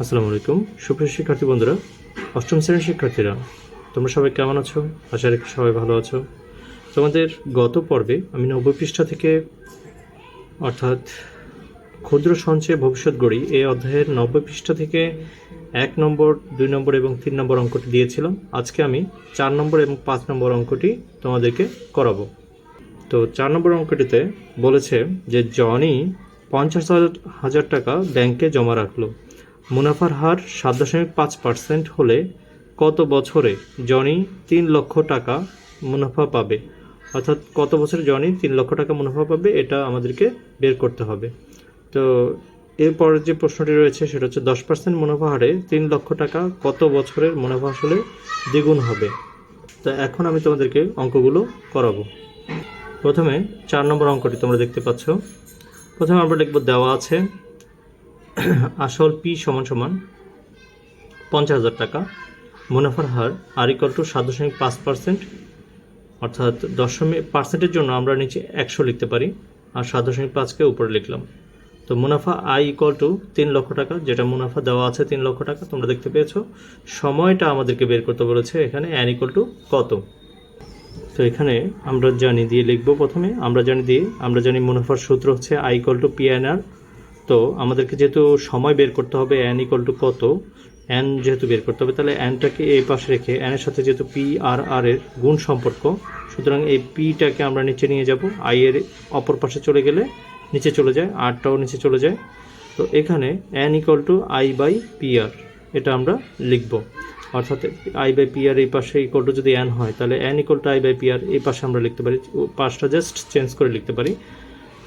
আসসালামু আলাইকুম। সুপ্রিয় শিক্ষার্থী বন্ধুরা, অষ্টম শ্রেণির শিক্ষার্থীরা, তোমরা সবাই কেমন আছো? আশা রাখি সবাই ভালো আছো। তোমাদের গত পর্বে আমি নব্বই পৃষ্ঠা থেকে অর্থাৎ ক্ষুদ্র সঞ্চয় ভবিষ্যৎ গড়ি এই অধ্যায়ের নব্বই পৃষ্ঠা থেকে এক নম্বর, দুই নম্বর এবং তিন নম্বর অঙ্কটি দিয়েছিলাম। আজকে আমি চার নম্বর এবং পাঁচ নম্বর অঙ্কটি তোমাদেরকে করাবো। তো চার নম্বর অঙ্কটিতে বলেছে যে জনি পঞ্চাশ হাজার টাকা ব্যাংকে জমা রাখল। মুনাফার হার সাত দশমিক পাঁচ পার্সেন্ট হলে কত বছরে জনি তিন লক্ষ টাকা মুনাফা পাবে? অর্থাৎ কত বছরে জনি তিন লক্ষ টাকা মুনাফা পাবে এটা আমাদেরকে বের করতে হবে। তো এরপর যে প্রশ্নটি রয়েছে সেটা হচ্ছে দশ পার্সেন্ট মুনাফা হারে তিন লক্ষ টাকা কত বছরের মুনাফা আসলে দ্বিগুণ হবে? তো এখন আমি তোমাদেরকে অঙ্কগুলো করাবো। প্রথমে চার নম্বর অঙ্কটি তোমরা দেখতে পাচ্ছ। প্রথমে আমরা লিখব দেওয়া আছে আসল পি সমান সমান পঞ্চাশ হাজার টাকা। মুনাফার হার আর ইকল টু সাত দশমিক পাঁচ পার্সেন্ট অর্থাৎ দশমিক পার্সেন্টের জন্য আমরা নিচে একশো লিখতে পারি আর সাত দশমিক পাঁচকে উপরে লিখলাম। তো মুনাফা আই ইকল টু তিন লক্ষ টাকা, যেটা মুনাফা দেওয়া আছে তিন লক্ষ টাকা, তোমরা দেখতে পেয়েছ। সময়টা আমাদেরকে বের করতে বলেছে এখানে অ্যান ইকল টু কত? তো এখানে আমরা জানি দিয়ে লিখব প্রথমে। আমরা জানি দিয়ে, আমরা জানি মুনাফার সূত্র হচ্ছে আই ইকল টু পিএনআর তো আমাদেরকে যেহেতু সময় বের করতে হবে অ্যান ইকল টু কত অ্যান যেহেতু বের করতে হবে, তাহলে অ্যানটাকে এই পাশে রেখে অ্যানের সাথে যেহেতু পি আর আর এর গুণ সম্পর্ক, সুতরাং এই পিটাকে আমরা নিচে নিয়ে যাব আই এর অপর পাশে চলে গেলে নিচে চলে যায় আরটাও নিচে চলে যায়। তো এখানে an equal to I by P R এটা আমরা লিখব। অর্থাৎ আই বাই পি আর এই পাশে ইকল টু যদি অ্যান হয়, তাহলে an equal to I by P R এই পাশে আমরা লিখতে পারি পাশটা জাস্ট চেঞ্জ করে লিখতে পারি।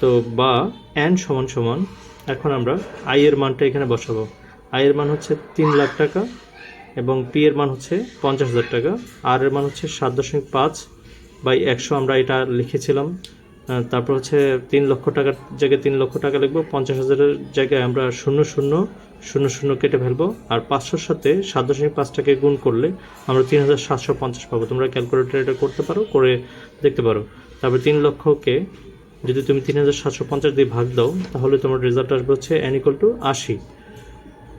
তো বা অ্যান সমান সমান এখন আমরা আই এর মানটা এখানে বসাবো। আই এর মান হচ্ছে তিন লাখ টাকা এবং পি এর মান হচ্ছে পঞ্চাশ হাজার টাকা। আর এর মান হচ্ছে সাত দশমিক পাঁচ বাই একশো আমরা এটা লিখেছিলাম। তারপর হচ্ছে তিন লক্ষ টাকার জায়গায় তিন লক্ষ টাকা লিখব। পঞ্চাশ হাজারের জায়গায় আমরা শূন্য শূন্য শূন্য শূন্য কেটে ফেলব। আর পাঁচশোর সাথে সাত দশমিক পাঁচটাকে গুণ করলে আমরা তিন হাজার সাতশো পঞ্চাশ পাবো। তোমরা ক্যালকুলেটার এটা করতে পারো, করে দেখতে পারো। তারপর তিন লক্ষকে যদি তুমি তিন হাজার সাতশো পঞ্চাশ দিয়ে ভাগ দাও, তাহলে তোমার রেজাল্ট আসবে হচ্ছে এন ইকুয়াল টু আশি।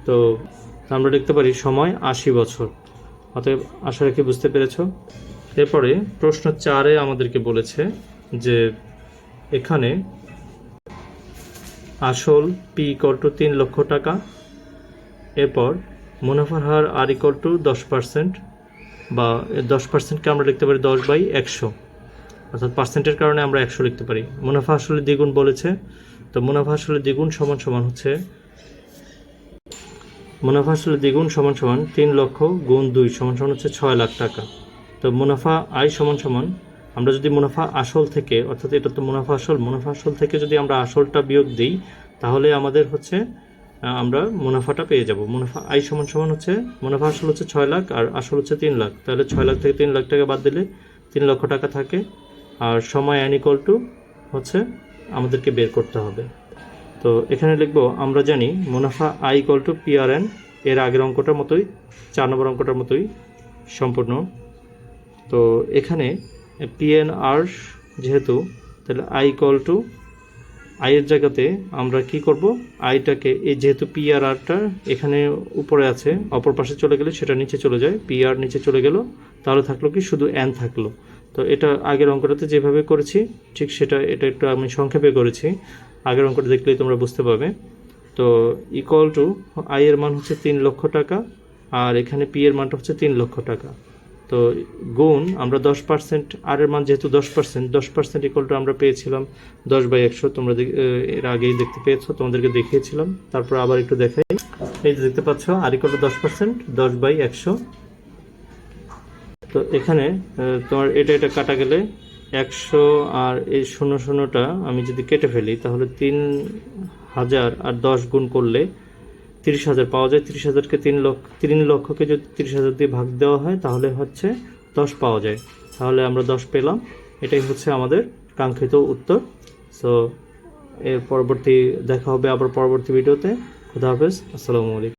তো আমরা লিখতে পারি সময় আশি বছর। অতএব আশা রাখি বুঝতে পেরেছ। এরপরে প্রশ্ন চারে আমাদেরকে বলেছে যে এখানে আসল পি ইকল টু তিন লক্ষ টাকা, এরপর মুনাফার হার আর ইকল টু দশ পার্সেন্ট বা দশ পার্সেন্টকে আমরা লিখতে পারি দশ বাই একশো। অর্থাৎ পার্সেন্টের কারণে আমরা একশো লিখতে পারি। মুনাফা আসলে দ্বিগুণ বলেছে। তো মুনাফা আসলে দ্বিগুণ সমান সমান হচ্ছে মুনাফা আসলে দ্বিগুণ সমান সমান তিন লক্ষ গুণ দুই সমান সমান হচ্ছে ছয় লাখ টাকা। তো মুনাফা আয় সমান সমান, আমরা যদি মুনাফা আসল থেকে, অর্থাৎ এটা তো মুনাফা আসল মুনাফা আসল থেকে যদি আমরা আসলটা বিয়োগ দিই, তাহলে আমাদের হচ্ছে আমরা মুনাফাটা পেয়ে যাব। মুনাফা আয় সমান সমান হচ্ছে, মুনাফা আসল হচ্ছে ছয় লাখ আর আসল হচ্ছে তিন লাখ। তাহলে ছয় লাখ থেকে তিন লাখ টাকা বাদ দিলে তিন লক্ষ টাকা থাকে। আর সময় অ্যান ইকুয়াল টু হচ্ছে আমাদেরকে বের করতে হবে। তো এখানে লিখব, আমরা জানি মুনাফা আই ইকুয়াল টু পিআরএন এর আগের অঙ্কটার মতোই, চার নম্বর অঙ্কটার মতোই সম্পূর্ণ। তো এখানে পিএনআর যেহেতু, তাহলে আই ইকুয়াল টু আইয়ের জায়গাতে আমরা কি করব? আইটাকে এই যেহেতু পিআরআরটা এখানে উপরে আছে, অপর পাশে চলে গেলে সেটা নিচে চলে যায় পিআর নিচে চলে গেল, তাহলে থাকল কি? শুধু এন থাকল। তো এটা আগের অঙ্কটাতে যেভাবে করেছি, ঠিক সেটা, এটা একটু আমি সংক্ষেপে করেছি। আগের অঙ্কটা দেখলেই তোমরা বুঝতে পারবে। তো ইকুয়াল টু আই এর মান হচ্ছে তিন লক্ষ টাকা, আর এখানে পি এর মানটা হচ্ছে তিন লক্ষ টাকা। তো গুণ, আমরা দশ পার্সেন্ট আর এর মান যেহেতু দশ পার্সেন্ট দশ পার্সেন্ট ইকুয়াল টু আমরা পেয়েছিলাম দশ বাই একশো। তোমরা এর আগেই দেখতে পেয়েছ, তোমাদেরকে দেখিয়েছিলাম। তারপর আবার একটু দেখাই। এই যে দেখতে পাচ্ছ আর ইকুয়াল টু দশ পার্সেন্ট, দশ বাই একশো। তো এখানে তোমার এটা এটা কাটা গেলে একশো আর এই শূন্য শূন্যটা আমি যদি কেটে ফেলি, তাহলে তিন হাজার আর দশ গুণ করলে তিরিশ হাজার পাওয়া যায়। তিরিশ হাজারকে তিন লক্ষ, তিন লক্ষকে যদি তিরিশ হাজার দিয়ে ভাগ দেওয়া হয়, তাহলে হচ্ছে দশ পাওয়া যায়। তাহলে আমরা দশ পেলাম। এটাই হচ্ছে আমাদের কাঙ্ক্ষিত উত্তর। সো এর পরবর্তী, দেখা হবে আবার পরবর্তী ভিডিওতে। খুদা হাফেজ। আসসালামু আলাইকুম।